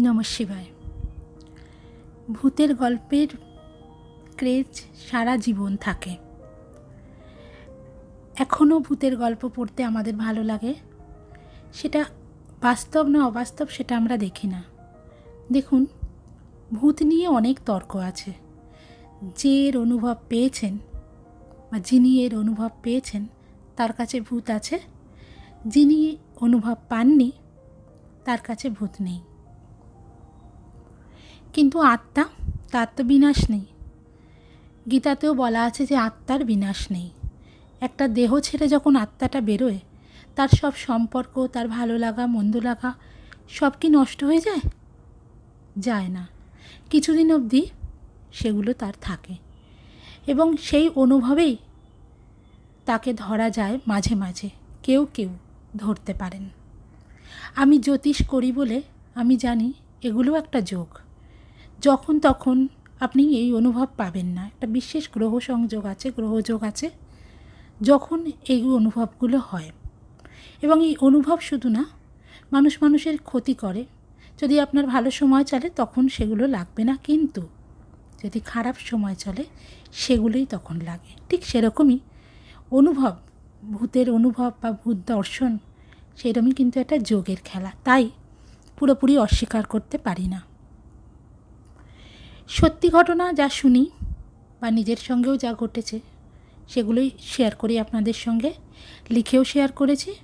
নম শিবায়। ভূতের গল্পের ক্রেজ সারা জীবন থাকে। এখনও ভূতের গল্প পড়তে আমাদের ভালো লাগে। সেটা বাস্তব না অবাস্তব সেটা আমরা দেখি না। দেখুন, ভূত নিয়ে অনেক তর্ক আছে। যে এর অনুভব পেয়েছেন বা যিনি এর অনুভব পেয়েছেন, তার কাছে ভূত আছে। যিনি অনুভব পাননি, তার কাছে ভূত নেই। কিন্তু আত্মা, তার তো বিনাশ নেই। গীতাতেও বলা আছে যে আত্মার বিনাশ নেই। একটা দেহ ছেড়ে যখন আত্মাটা বেরোয়, তার সব সম্পর্ক, তার ভালো লাগা, মন্দ লাগা, সব কি নষ্ট হয়ে যায়? যায় না। কিছুদিন অবধি সেগুলো তার থাকে এবং সেই অনুভবেই তাকে ধরা যায় মাঝে মাঝে। কেউ কেউ ধরতে পারেন। আমি জ্যোতিষ করি বলে আমি জানি এগুলো একটা যোগ। যখন তখন আপনি এই অনুভব পাবেন না। একটা বিশেষ গ্রহ সংযোগ আছে গ্রহযোগ আছে। যখন এই অনুভবগুলো হয়। এবং এই অনুভব শুধু না, মানুষ মানুষের ক্ষতি করে। যদি আপনার ভালো সময় চলে, তখন সেগুলো লাগবে না কিন্তু। যদি খারাপ সময় চলে, সেগুলোই তখন লাগে। ঠিক সেরকমই অনুভব, ভূতের অনুভব বা ভূত দর্শন সেরকমই কিন্তু একটা যোগের খেলা। তাই পুরোপুরি অস্বীকার করতে পারি না। সত্যি ঘটনা যা শুনি বা নিজের সঙ্গেও যা ঘটেছে, সেগুলোই শেয়ার করি আপনাদের সঙ্গে। লিখেও শেয়ার করেছি।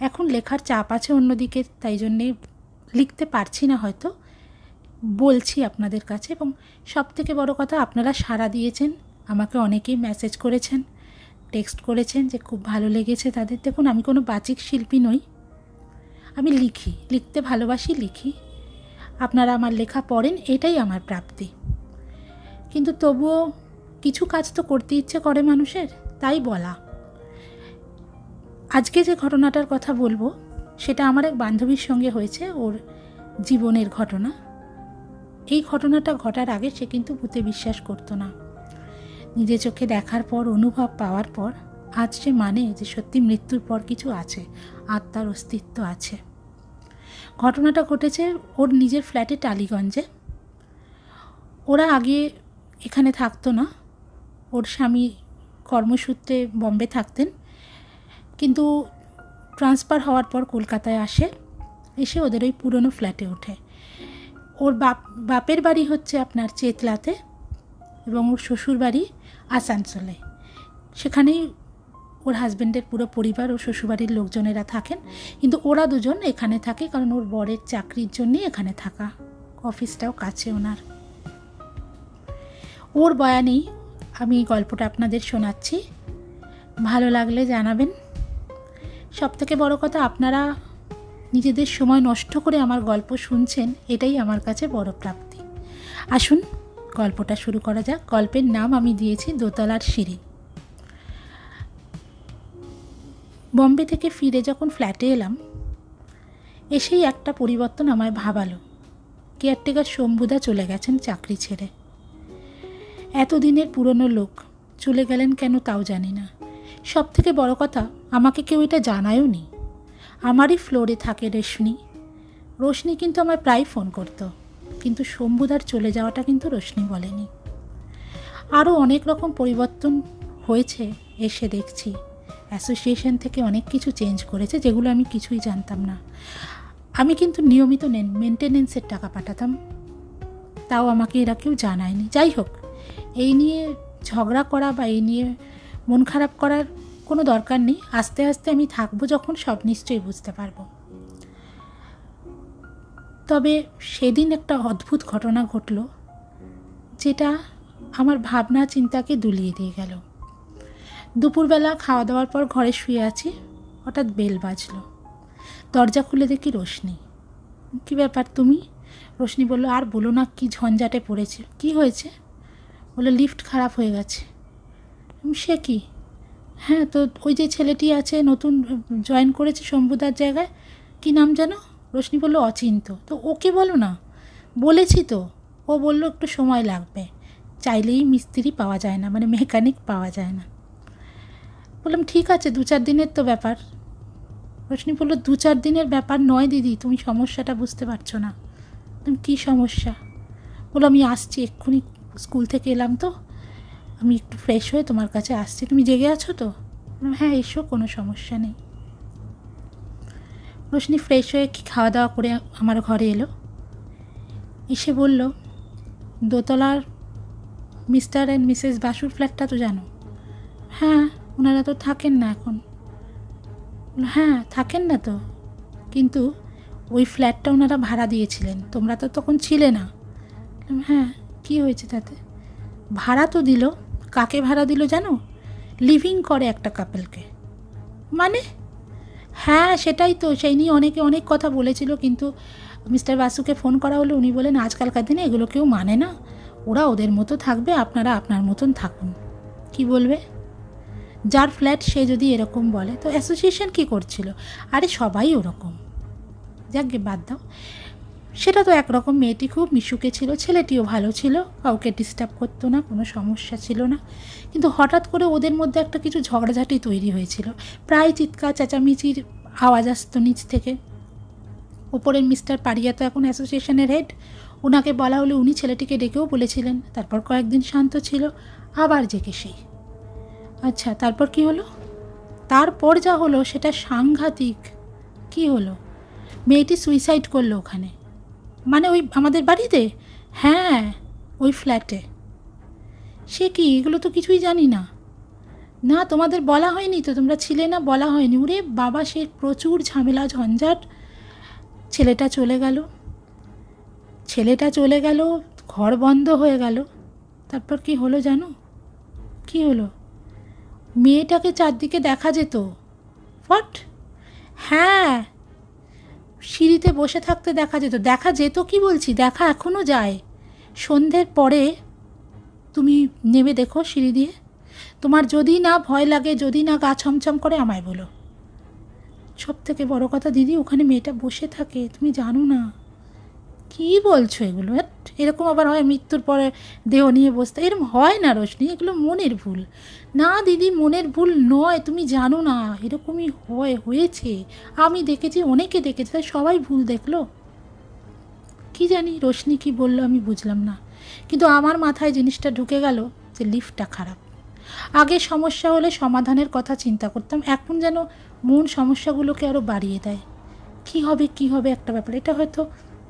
এখন লেখার চাপ আছে অন্যদিকে, তাই জন্যে লিখতে পারছি না হয়তো। বলছি আপনাদের কাছে এবং সব থেকে বড় কথা, আপনারা সাড়া দিয়েছেন, আমাকে অনেকেই মেসেজ করেছেন টেক্সট করেছেন যে খুব ভালো লেগেছে তাদের। দেখুন, আমি কোনো বাচিক শিল্পী নই। আমি লিখি, লিখতে ভালোবাসি, লিখি। আপনারা আমার লেখা পড়েন, এটাই আমার প্রাপ্তি। কিন্তু তবুও কিছু কাজ তো করতে ইচ্ছে করে মানুষের, তাই বলা। আজকে যে ঘটনাটার কথা বলব, সেটা আমার এক বান্ধবীর সঙ্গে হয়েছে ওর জীবনের ঘটনা। এই ঘটনাটা ঘটার আগে সে কিন্তু ভূতে বিশ্বাস করতো না। নিজে চোখে দেখার পর, অনুভব পাওয়ার পর, আজ সে মানে যে সত্যি মৃত্যুর পর কিছু আছে, আত্মার অস্তিত্ব আছে। ঘটনাটা ঘটেছে ওর নিজের ফ্ল্যাটে টালিগঞ্জে। ওরা আগে এখানে থাকতো না। ওর স্বামী কর্মসূত্রে বম্বে থাকতেন। কিন্তু ট্রান্সফার হওয়ার পর কলকাতায় আসে। এসে ওদের ওই পুরনো ফ্ল্যাটে ওঠে। ওর বাপ, বাপের বাড়ি হচ্ছে আপনার চেতলাতে এবং ওর শ্বশুর বাড়ি আসানসোলে। সেখানেই ওর হাজব্যান্ডের পুরো পরিবার ও শ্বশুরবাড়ির লোকজনেরা থাকেন। কিন্তু ওরা দুজন এখানে থাকে কারণ ওর বরের চাকরির জন্যই এখানে থাকা। অফিসটাও কাছে ওনার। ওর বয়ানেই আমি এই গল্পটা আপনাদের শোনাচ্ছি। ভালো লাগলে জানাবেন। সব থেকে বড় কথা, আপনারা নিজেদের সময় নষ্ট করে আমার গল্প শুনছেন, এটাই আমার কাছে বড় প্রাপ্তি। আসুন, গল্পটা শুরু করা যাক। গল্পের নাম আমি দিয়েছি, দোতলার সিঁড়ি। বম্বে থেকে ফিরে যখন ফ্ল্যাটে এলাম, এসেই একটা পরিবর্তন আমায় ভাবালো। কেয়ারটেকার শম্ভুদা চলে গেছেন চাকরি ছেড়ে। এতদিনের পুরনো লোক, চলে গেলেন কেন তাও জানি না। সব থেকে বড় কথা, আমাকে কেউ এটা জানায়ও নি। আমারই ফ্লোরে থাকে রেশমি। রোশনি কিন্তু আমায় প্রায় ফোন করতো, কিন্তু শম্ভুদার চলে যাওয়াটা কিন্তু রোশনি বলেনি। আরও অনেক রকম পরিবর্তন হয়েছে, এসে দেখছি। অ্যাসোসিয়েশন থেকে অনেক কিছু চেঞ্জ করেছে, যেগুলো আমি কিছুই জানতাম না। আমি কিন্তু নিয়মিত মেনটেনেন্সের টাকা পাঠাতাম। তাও আমাকে এরা কেউ জানায়নি। যাই হোক এই নিয়ে ঝগড়া করা বা এই নিয়ে মন খারাপ করার কোনো দরকার নেই। আস্তে আস্তে আমি থাকব যখন সব নিশ্চয়ই বুঝতে পারব। তবে সেদিন একটা অদ্ভুত ঘটনা ঘটল, যেটা আমার ভাবনা চিন্তাকে দুলিয়ে দিয়ে গেল। দুপুরবেলা খাওয়া দাওয়ার পর ঘরে শুয়ে আছি, হঠাৎ বেল বাজলো। দরজা খুলে দেখি রোশনি। কী ব্যাপার তুমি? রোশনি বলল, আর বলো না, কি ঝঞ্ঝাটে পড়েছে, কি হয়েছে? বলল লিফট খারাপ হয়ে গেছে। সে কি? হ্যাঁ তো ওই যে ছেলেটি আছে, নতুন জয়েন করেছে শম্ভুদার জায়গায়, কি নাম যেন? রোশনি বলল, অচিন্ত। তো ওকে বলো না। বলেছি তো। ও বলল, একটু সময় লাগবে। চাইলেই মিস্ত্রি পাওয়া যায় না মানে মেকানিক পাওয়া যায় না। বললাম, ঠিক আছে, দু চার দিনের তো ব্যাপার। রোশনি বলল, দু চার দিনের ব্যাপার নয় দিদি, তুমি সমস্যাটা বুঝতে পারছ না। তুমি কী সমস্যা? বলো আমি আসছি এক্ষুনি। স্কুল থেকে এলাম তো। আমি একটু ফ্রেশ হয়ে তোমার কাছে আসছি। তুমি জেগে আছো তো? হ্যাঁ এসো, কোনো সমস্যা নেই। রোশনি ফ্রেশ হয়ে কি খাওয়া দাওয়া করে আমার ঘরে এলো। এসে বলল, দোতলার মিস্টার অ্যান্ড মিসেস বাসুর ফ্ল্যাটটা তো জানো? হ্যাঁ ওনারা তো থাকেন না এখন। হ্যাঁ থাকেন না তো। কিন্তু ওই ফ্ল্যাটটা ওনারা ভাড়া দিয়েছিলেন। তোমরা তো তখন ছিলে না। হ্যাঁ। কী হয়েছে তাতে? ভাড়া তো দিল। কাকে ভাড়া দিল জানো? লিভিং করে একটা কাপেলকে মানে? হ্যাঁ সেটাই তো। সেই নিয়ে অনেকে অনেক কথা বলেছিল, কিন্তু মিস্টার বাসুকে ফোন করা হলে। উনি বলেন, আজকালকার দিনে এগুলো কেউ মানে না। ওরা ওদের মতো থাকবে, আপনারা আপনার মতন থাকুন। কি বলবে? যার ফ্ল্যাট সে যদি এরকম বলে, তো অ্যাসোসিয়েশন কি করছিল? আরে সবাই ওরকম। যাকে বাদ দাও। সেটা তো একরকম মেয়েটি খুব মিশুকে ছিল, ছেলেটিও ভালো ছিল, কাউকে ডিস্টার্ব করতো না, কোনো সমস্যা ছিল না। কিন্তু হঠাৎ করে ওদের মধ্যে একটা কিছু ঝগড়াঝাটি তৈরি হয়েছিল। প্রায় চিৎকার, চেঁচামেচির আওয়াজ আসতো নিচ থেকে। ওপরের মিস্টার পারিয়া তো এখন অ্যাসোসিয়েশনের হেড ওনাকে বলা হলে উনি ছেলেটিকে ডেকেও বলেছিলেন। তারপর কয়েকদিন শান্ত ছিল, আবার জেগে সেই। আচ্ছা তারপর কি হলো? তারপর যা হলো সেটা সাংঘাতিক। কি হলো? মেয়েটি সুইসাইড করল ওখানে। মানে ওই আমাদের বাড়িতে? হ্যাঁ ওই ফ্ল্যাটে সে কি, এগুলো তো কিছুই জানি না। না, তোমাদের বলা হয়নি তো, তোমরা ছিলে না, বলা হয়নি। ওরে বাবা, সে প্রচুর ঝামেলা, ঝঞ্ঝাট। ছেলেটা চলে গেল। ছেলেটা চলে গেল, ঘর বন্ধ হয়ে গেল। তারপর কি হলো জানো? কি হলো? মেয়েটাকে চারদিকে দেখা যেত। হোয়াট? হ্যাঁ সিঁড়িতে বসে থাকতে দেখা যেত। দেখা যেত কি বলছি? দেখা এখনও যায়। সন্ধ্যের পরে তুমি নেমে দেখো সিঁড়ি দিয়ে। তোমার যদি না ভয় লাগে, যদি না গা ছমছম করে, আমায় বলো। সব থেকে বড় কথা, দিদি, ওখানে মেয়েটা বসে থাকে। তুমি জানো না। কি বলছো এগুলো? এরকম আবার হয় মৃত্যুর পরে দেহ নিয়ে বসতে? এরকম হয় না রোশনি, এগুলো মনের ভুল। না দিদি, মনের ভুল নয়, তুমি জানো না, এরকমই হয়, হয়েছে। আমি দেখেছি, অনেকে দেখেছে, তাই সবাই ভুল দেখল। কি জানি রোশনি কি বলল আমি বুঝলাম না। কিন্তু আমার মাথায় জিনিসটা ঢুকে গেল যে লিফটটা খারাপ। আগে সমস্যা হলে সমাধানের কথা চিন্তা করতাম, এখন যেন মন সমস্যাগুলোকে আরও বাড়িয়ে দেয়। কি হবে কি হবে একটা ব্যাপার, এটা হয়তো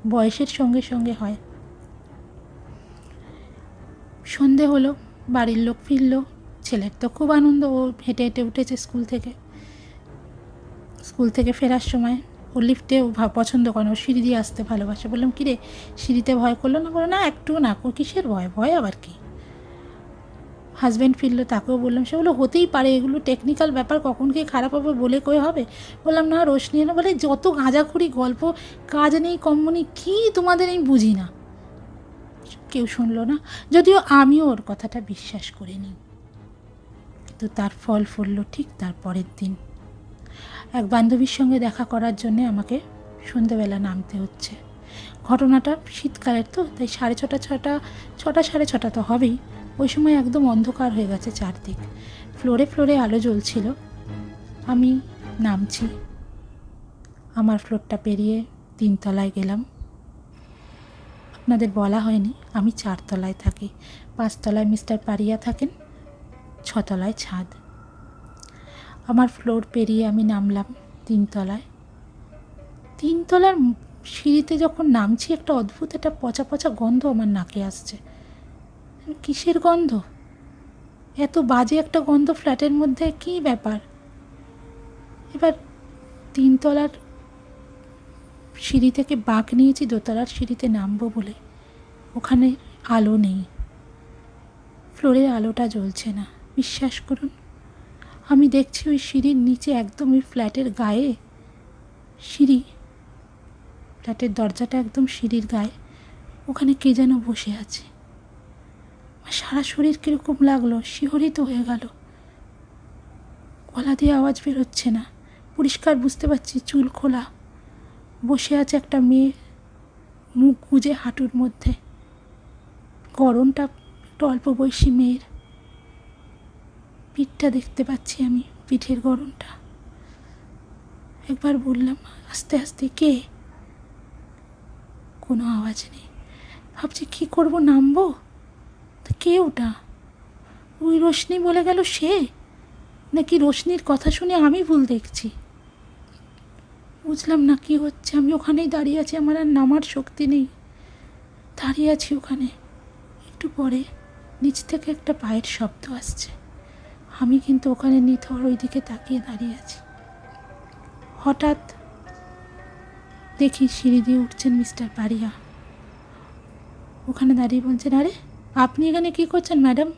বয়সের সঙ্গে সঙ্গে হয়। সন্ধে হলো, বাড়ির লোক ফিরল। ছেলের তো খুব আনন্দ, ও হেঁটে হেঁটে উঠেছে স্কুল থেকে। স্কুল থেকে ফেরার সময় ও লিফটে ও পছন্দ করে ও সিঁড়ি দিয়ে আসতে ভালোবাসে। বললাম, কিরে, সিঁড়িতে ভয় করল না? বলো, না একটু না কিসের ভয়? ভয় আবার কি? হাজব্যান্ড ফিরলো, তাকেও বললাম, সে বলল, হতেই পারে, এগুলো টেকনিক্যাল ব্যাপার, কখন কি খারাপ হবে, বলে কয়ে হবে? বললাম, না, রোশনি, না, বলে যত গাঁজাখুরি গল্প, কাজ নেই কম্ম নেই, কী তোমাদের আমি বুঝি না? কেউ শুনলো না, যদিও আমিও ওর কথাটা বিশ্বাস করিনি তো তার ফল ফুললো ঠিক তার পরের দিন। এক বান্ধবীর সঙ্গে দেখা করার জন্যে আমাকে সন্ধেবেলা নামতে হচ্ছে। ঘটনাটা শীতকালের তো, তাই সাড়ে ছটা ছটা ছটা, সাড়ে ছটা তো হবেই। ওই সময় একদম অন্ধকার হয়ে গেছে চারদিক। ফ্লোরে ফ্লোরে আলো জ্বলছিল। আমি নামছি। আমার ফ্লোরটা পেরিয়ে তিনতলায় গেলাম। আপনাদের বলা হয়নি, আমি চারতলায় থাকি। পাঁচতলায় মিস্টার পারিয়া থাকেন, ছতলায় ছাদ। আমার ফ্লোর পেরিয়ে আমি নামলাম তিনতলায়। তিনতলার সিঁড়িতে যখন নামছি, একটা অদ্ভুত, একটা পচা পচা গন্ধ আমার নাকে আসছে। কিসের গন্ধ? এত বাজে একটা গন্ধ ফ্ল্যাটের মধ্যে, কী ব্যাপার? এবার তিনতলার সিঁড়ি থেকে বাঁক নিয়েছি, দোতলার সিঁড়িতে নামবো বলে। ওখানে আলো নেই। ফ্লোরে আলোটা জ্বলছে না। বিশ্বাস করুন, আমি দেখছি ওই সিঁড়ির নিচে একদম ওই ফ্ল্যাটের গায়ে সিঁড়ি। ফ্ল্যাটের দরজাটা একদম সিঁড়ির গায়ে। ওখানে কে যেন বসে আছে। আমার সারা শরীর কীরকম লাগল, শিহরিত হয়ে গেল। গলা দিয়ে আওয়াজ বেরোচ্ছে না। পরিষ্কার বুঝতে পারছি চুল খোলা। বসে আছে একটা মেয়ে মুখ গুজে হাঁটুর মধ্যে। গরমটা একটু অল্প বয়সী মেয়ের। পিঠটা দেখতে পাচ্ছি আমি, পিঠের গরমটা একবার বললাম, আস্তে আস্তে, কে? কোনো আওয়াজ নেই। ভাবছি, কী করব, নামবো? কে ওটা? ওই রোশনি বলে গেল সে? নাকি রোশনির কথা শুনে আমি ভুল দেখছি? বুঝলাম না কি হচ্ছে, আমি ওখানেই দাঁড়িয়ে আছি, আমার আর নামার শক্তি নেই। দাঁড়িয়ে আছি ওখানে। একটু পরে নিচ থেকে একটা পায়ের শব্দ আসছে। আমি কিন্তু ওখানে নিথর ওই দিকে তাকিয়ে দাঁড়িয়ে আছি। হঠাৎ দেখি সিঁড়ি দিয়ে উঠছেন মিস্টার পারিয়া। ওখানে দাঁড়িয়ে বলছেন, আরে আপনি এখানে কী করছেন, ম্যাডাম?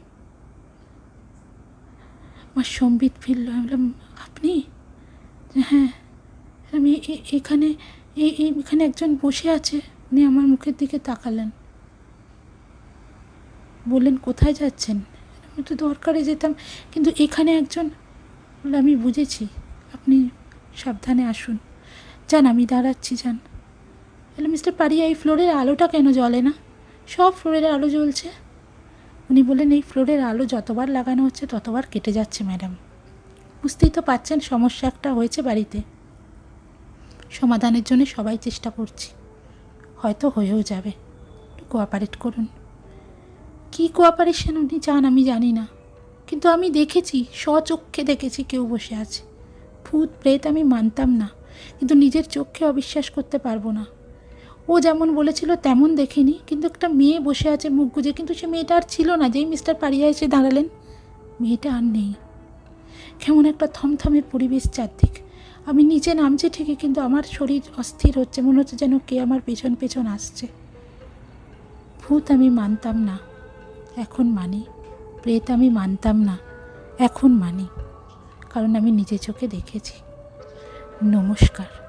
আমার সম্বিত ফিরল। আমি বললাম, আপনি? হ্যাঁ আমি এখানে এখানে একজন বসে আছে। উনি আমার মুখের দিকে তাকালেন। বললেন, কোথায় যাচ্ছেন? আমি তো দরকারে যেতাম, কিন্তু এখানে একজন বলে আমি বুঝেছি। আপনি সাবধানে আসুন। যান, আমি দাঁড়াচ্ছি, যান। বলে মিস্টার পারিয়া, এই ফ্লোরের আলোটা কেন জ্বলে না? সব ফ্লোরের আলো জ্বলছে। উনি বললেন, এই ফ্লোরের আলো যতবার লাগানো হচ্ছে, ততবার কেটে যাচ্ছে, ম্যাডাম। বুঝতেই তো পাচ্ছেন, সমস্যা একটা হয়েছে বাড়িতে। সমাধানের জন্য সবাই চেষ্টা করছি। হয়তো হয়েও যাবে। একটু কোঅপারেট করুন। কী কোঅপারেশন উনি চান আমি জানি না। কিন্তু আমি দেখেছি, স্বচক্ষে দেখেছি কেউ বসে আছে। ভূত, প্রেত আমি মানতাম না। কিন্তু নিজের চোখে অবিশ্বাস করতে পারব না। ও যেমন বলেছিল, তেমন দেখিনি। কিন্তু একটা মেয়ে বসে আছে মুখ গুজে। কিন্তু সে মেয়েটা আর ছিল না। যেই মিস্টার পারিয়া এসে দাঁড়ালেন, মেয়েটা আর নেই। কেমন একটা থমথমে পরিবেশ চারদিক। আমি নিচে নামছি ঠিকই, কিন্তু আমার শরীর অস্থির হচ্ছে। মনে হচ্ছে যেন কে আমার পেছন পেছন আসছে। ভূত আমি মানতাম না। এখন মানি। প্রেত আমি মানতাম না। এখন মানি। কারণ আমি নিজে চোখে দেখেছি। নমস্কার।